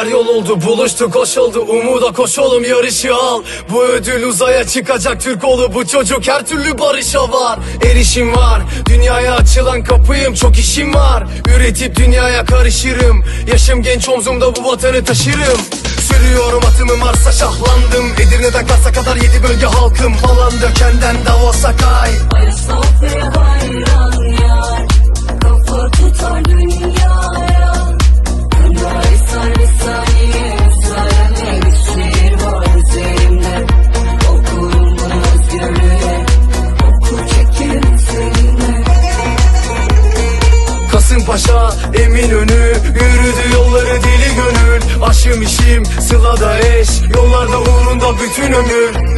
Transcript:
oldu buluştu koş oldu Umuda koş oğlum yarışı al. Bu ödül uzaya çıkacak Türk oğlu. Bu çocuk her türlü barışa var. Erişim var. Dünyaya açılan kapıyım çok işim var. Üretip dünyaya karışırım. Yaşım genç omzumda bu vatanı taşırım. Sürüyorum atımı Mars'a şahlandım. Edirne'den Kars'a kadar yedi bölge halkım. Falan dökenden Davos'a kay Ayasofya Eminönü Yürüdü yolları deli gönül. Aşım işim sılada eş Yollarda uğrunda bütün ömür